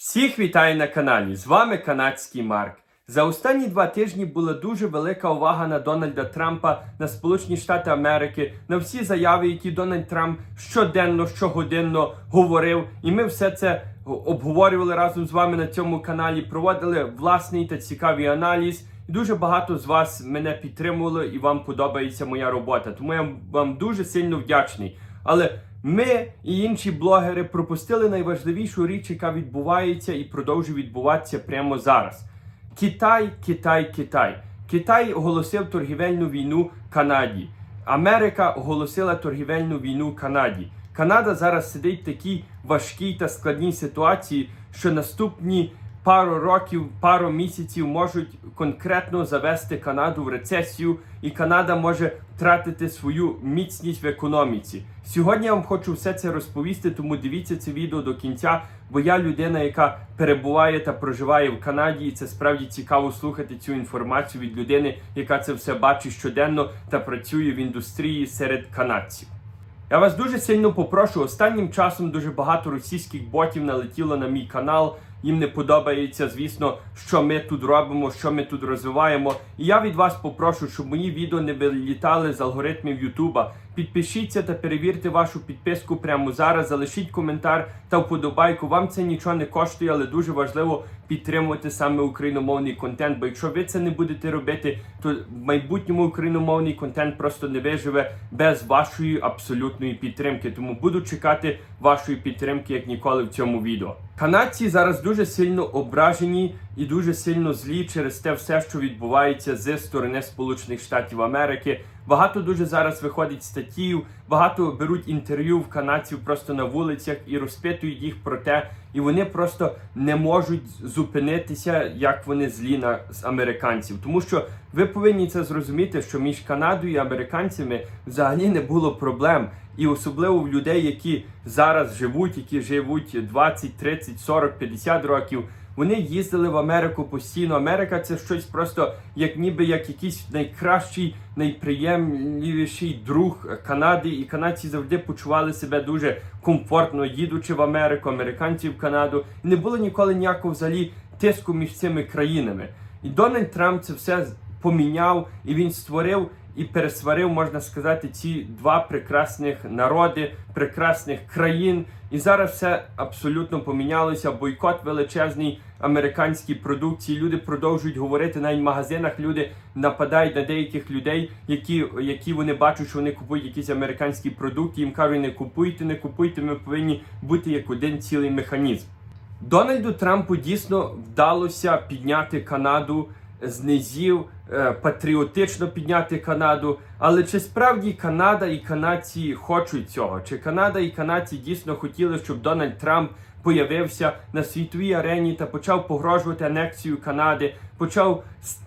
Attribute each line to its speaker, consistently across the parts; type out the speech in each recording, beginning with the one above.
Speaker 1: Всіх вітаю на каналі. З вами канадський Марк. За останні два тижні була дуже велика увага на Дональда Трампа, на Сполучені Штати Америки, на всі заяви, які Дональд Трамп щоденно, щогодинно говорив. І ми все це обговорювали разом з вами на цьому каналі. Проводили власний та цікавий аналіз. Дуже багато з вас мене підтримували, і вам подобається моя робота. Тому я вам дуже сильно вдячний. Але ми і інші блогери пропустили найважливішу річ, яка відбувається і продовжує відбуватися прямо зараз. Китай, Китай, Китай. Китай оголосив торгівельну війну Канаді. Америка оголосила торгівельну війну Канаді. Канада зараз сидить в такій важкій та складній ситуації, що наступні пару років, пару місяців можуть конкретно завести Канаду в рецесію, і Канада може втратити свою міцність в економіці. Сьогодні я вам хочу все це розповісти, тому дивіться це відео до кінця, бо я людина, яка перебуває та проживає в Канаді, і це справді цікаво слухати цю інформацію від людини, яка це все бачить щоденно та працює в індустрії серед канадців. Я вас дуже сильно попрошу. Останнім часом дуже багато російських ботів налетіло на мій канал. Їм не подобається, звісно, що ми тут робимо, що ми тут розвиваємо. І я від вас попрошу, щоб мої відео не вилітали з алгоритмів Ютуба. Підпишіться та перевірте вашу підписку прямо зараз. Залишіть коментар та вподобайку. Вам це нічого не коштує, але дуже важливо підтримувати саме україномовний контент. Бо якщо ви це не будете робити, то в майбутньому україномовний контент просто не виживе без вашої абсолютної підтримки. Тому буду чекати вашої підтримки як ніколи в цьому відео. Канадці зараз дуже сильно ображені і дуже сильно злі через те все, що відбувається зі сторони Сполучених Штатів Америки. Багато дуже зараз виходить статтів, багато беруть інтерв'ю в канадців просто на вулицях і розпитують їх про те, і вони просто не можуть зупинитися, як вони злі на з американців. Тому що ви повинні це зрозуміти, що між Канадою і американцями взагалі не було проблем. І особливо в людей, які зараз живуть, які живуть 20, 30, 40, 50 років. Вони їздили в Америку постійно. Америка це щось просто як ніби як якийсь найкращий, найприємніший друг Канади, і канадці завжди почували себе дуже комфортно, їдучи в Америку, американці в Канаду. І не було ніколи ніякого взагалі тиску між цими країнами. І Дональд Трамп це все поміняв, і він створив і пересварив, можна сказати, ці два прекрасних народи, прекрасних країн. І зараз все абсолютно помінялося. Бойкот величезний американській продукції. Люди продовжують говорити навіть в магазинах. Люди нападають на деяких людей, які які вони бачать, що вони купують якісь американські продукти. Їм кажуть, не купуйте, не купуйте. Ми повинні бути як один цілий механізм. Дональду Трампу дійсно вдалося підняти Канаду з низів, е, патріотично підняти Канаду. Але чи справді Канада і канадці хочуть цього? Чи Канада і канадці дійсно хотіли, щоб Дональд Трамп появився на світовій арені та почав погрожувати анексію Канади, почав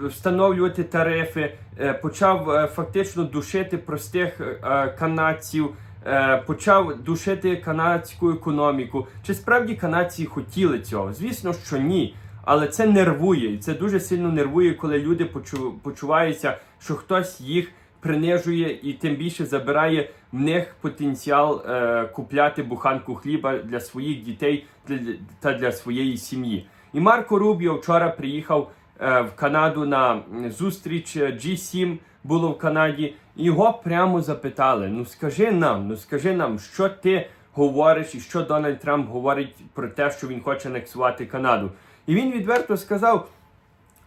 Speaker 1: встановлювати тарифи, е, почав е, фактично душити простих канадців? Почав душити канадську економіку. Чи справді канадці хотіли цього? Звісно, що ні. Але це нервує, і це дуже сильно нервує, коли люди почуваються, що хтось їх принижує і тим більше забирає в них потенціал е, купляти буханку хліба для своїх дітей для, та для своєї сім'ї. І Марко Рубіо вчора приїхав е, в Канаду на зустріч G7, було в Канаді, і його прямо запитали: ну скажи нам, ну скажи нам, що ти говориш, і що Дональд Трамп говорить про те, що він хоче анексувати Канаду. І він відверто сказав,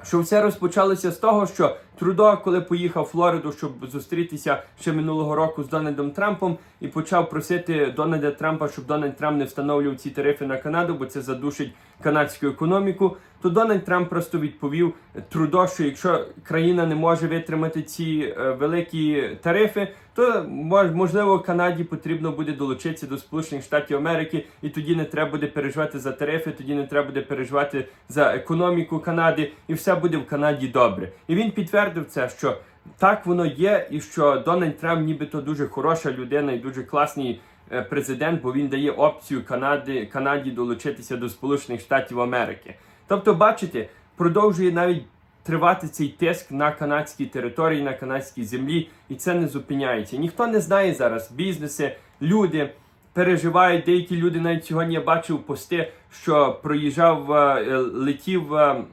Speaker 1: що все розпочалося з того, що Трудо, коли поїхав в Флориду, щоб зустрітися ще минулого року з Дональдом Трампом, і почав просити Дональда Трампа, щоб Дональд Трамп не встановлював ці тарифи на Канаду, бо це задушить канадську економіку. То Дональд Трамп просто відповів Трудо, що якщо країна не може витримати ці е, великі тарифи, то можливо Канаді потрібно буде долучитися до Сполучених Штатів Америки, і тоді не треба буде переживати за тарифи, тоді не треба буде переживати за економіку Канади, і все буде в Канаді добре. І він підтвердив це, що так воно є, і що Дональд Трамп нібито дуже хороша людина і дуже класний е, президент, бо він дає опцію Канади, Канаді долучитися до Сполучених Штатів Америки. Тобто, бачите, продовжує навіть тривати цей тиск на канадській території, на канадській землі, і це не зупиняється. Ніхто не знає зараз бізнеси, люди. переживають. Деякі люди навіть сьогодні я бачив пости, що проїжджав, е, е, летів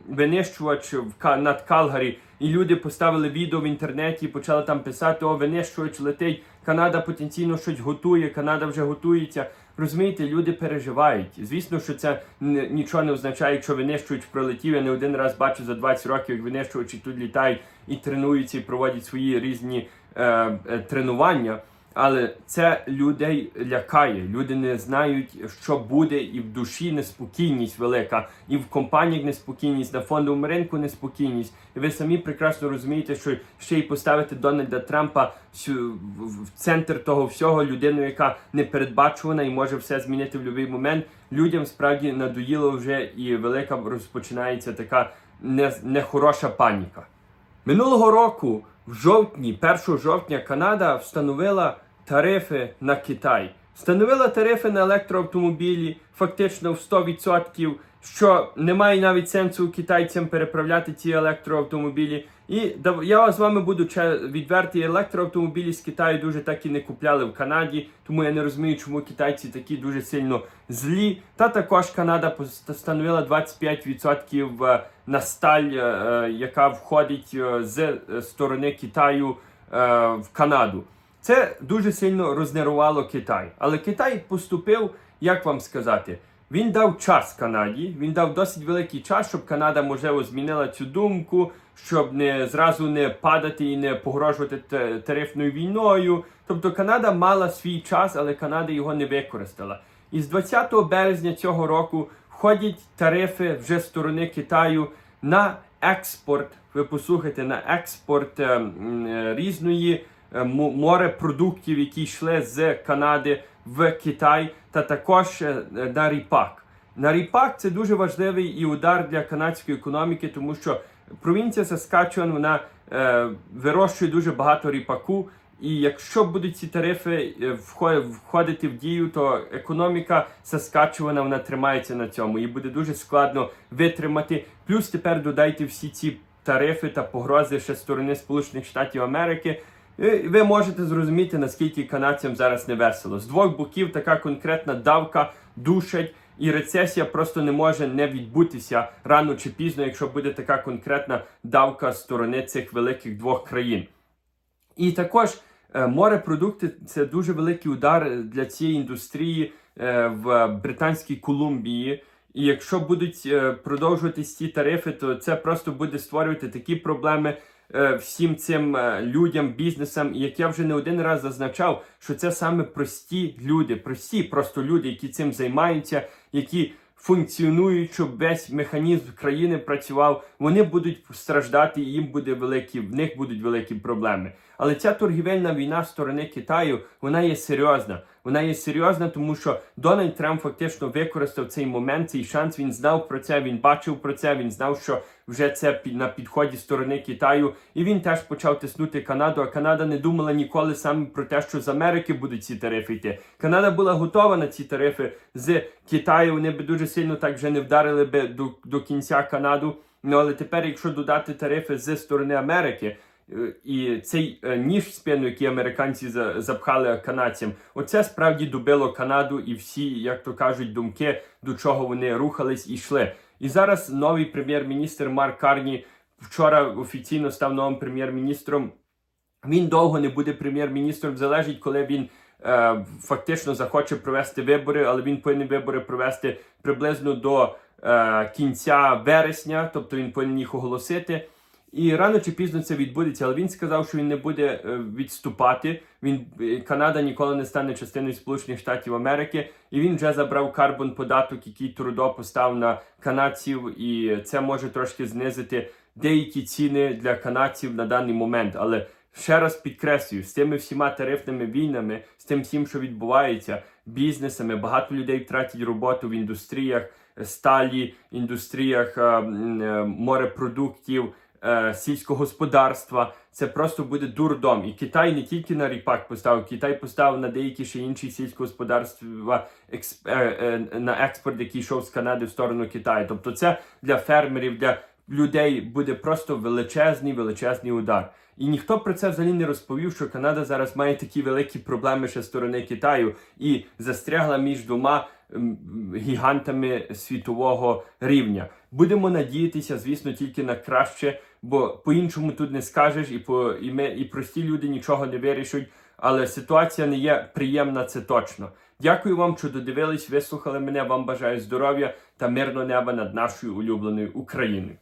Speaker 1: винищувач в над Калгарі, і люди поставили відео в інтернеті, почали там писати: о, винищувач летить. Канада потенційно щось готує, Канада вже готується. Розумієте, люди переживають. Звісно, що це нічого не означає, якщо винищувач пролетів. Я не один раз бачу за 20 років, як винищувачі тут літають і тренуються, і проводять свої різні е, е, тренування. Але це людей лякає. Люди не знають, що буде, і в душі неспокійність велика, і в компаніях неспокійність, на фондовому ринку неспокійність. І ви самі прекрасно розумієте, що ще й поставити Дональда Трампа в центр того всього, людину, яка непередбачувана і може все змінити в будь-який момент. Людям справді надоїло вже і велика розпочинається така не- нехороша паніка. Минулого року, в жовтні, 1 жовтня, Канада встановила тарифи на Китай. Встановила тарифи на електроавтомобілі фактично в 100%, що немає навіть сенсу китайцям переправляти ці електроавтомобілі. І я з вами буду відвертий, електроавтомобілі з Китаю дуже так і не купляли в Канаді, тому я не розумію, чому китайці такі дуже сильно злі. Та також Канада встановила 25% е, на сталь, е, е, яка входить з сторони Китаю в Канаду. Це дуже сильно рознервувало Китай. Але Китай поступив, як вам сказати, він дав час Канаді, він дав досить великий час, щоб Канада, можливо, змінила цю думку, щоб не зразу не падати і не погрожувати тарифною війною. Тобто Канада мала свій час, але Канада його не використала. І з 20 березня цього року входять тарифи вже з сторони Китаю на експорт. Ви послухайте на експорт е, е, різної е, м- морепродуктів, які йшли з Канади в Китай, та також е, на ріпак. На ріпак це дуже важливий і удар для канадської економіки, тому що провінція Саскачуан вона е, вирощує дуже багато ріпаку. І якщо будуть ці тарифи е, вхо- входити в дію, то економіка Саскачувана вона тримається на цьому. І буде дуже складно витримати. Плюс тепер додайте всі ці тарифи та погрози ще сторони Сполучених Штатів Америки. І Ви можете зрозуміти, наскільки канадцям зараз не весело. З двох боків така конкретна давка душить, і рецесія просто не може не відбутися рано чи пізно, якщо буде така конкретна давка з сторони цих великих двох країн. І також е, морепродукти це дуже великий удар для цієї індустрії е, в Британській Колумбії. І якщо будуть е, продовжуватись ці тарифи, то це просто буде створювати такі проблеми всім цим е, людям, бізнесам. Як я вже не один раз зазначав, що це саме прості люди, прості просто люди, які цим займаються, які функціонують, щоб весь механізм країни працював, вони будуть страждати, і їм буде великі, в них будуть великі проблеми. Але ця торгівельна війна сторони Китаю вона є серйозна. Вона є серйозна, тому що Дональд Трамп фактично використав цей момент, цей шанс. Він знав про це, він бачив про це. Він знав, що вже це на підході сторони Китаю, і він теж почав тиснути Канаду. А Канада не думала ніколи саме про те, що з Америки будуть ці тарифи йти. Канада була готова на ці тарифи з Китаю. Вони би дуже сильно так вже не вдарили би до, до кінця Канаду. Ну але тепер, якщо додати тарифи з сторони Америки. Е, І цей е, ніж в спину, який американці запхали канадцям, оце справді добило Канаду і всі, як то кажуть, думки, до чого вони рухались і йшли. І зараз новий прем'єр-міністр Марк Карні вчора офіційно став новим прем'єр-міністром. Він довго не буде прем'єр-міністром, залежить, коли він е, фактично захоче провести вибори, але він повинен вибори провести приблизно до е, кінця вересня, тобто він повинен їх оголосити. І рано чи пізно це відбудеться, але він сказав, що він не буде е, відступати. Він е, Канада ніколи не стане частиною Сполучених Штатів Америки, і він вже забрав карбон податок, який Трудо постав на канадців, і це може трошки знизити деякі ціни для канадців на даний момент. Але ще раз підкреслюю, з тими всіма тарифними війнами, з тим всім, що відбувається, бізнесами, багато людей втратять роботу в індустріях е, сталі, індустріях е, м, е, морепродуктів е, сільського господарства. Це просто буде дурдом. І Китай не тільки на ріпак поставив, Китай поставив на деякі ще інші сільськогосподарства експ, е, е, на експорт, який йшов з Канади в сторону Китаю. Тобто це для фермерів, для людей буде просто величезний, величезний удар. І ніхто про це взагалі не розповів, що Канада зараз має такі великі проблеми ще з сторони Китаю і застрягла між двома гігантами світового рівня. Будемо надіятися, звісно, тільки на краще, бо по-іншому тут не скажеш, і по і ми, і прості люди нічого не вирішують. Але ситуація не є приємна, це точно. Дякую вам, що додивились, вислухали мене. Вам бажаю здоров'я та мирного неба над нашою улюбленою Україною.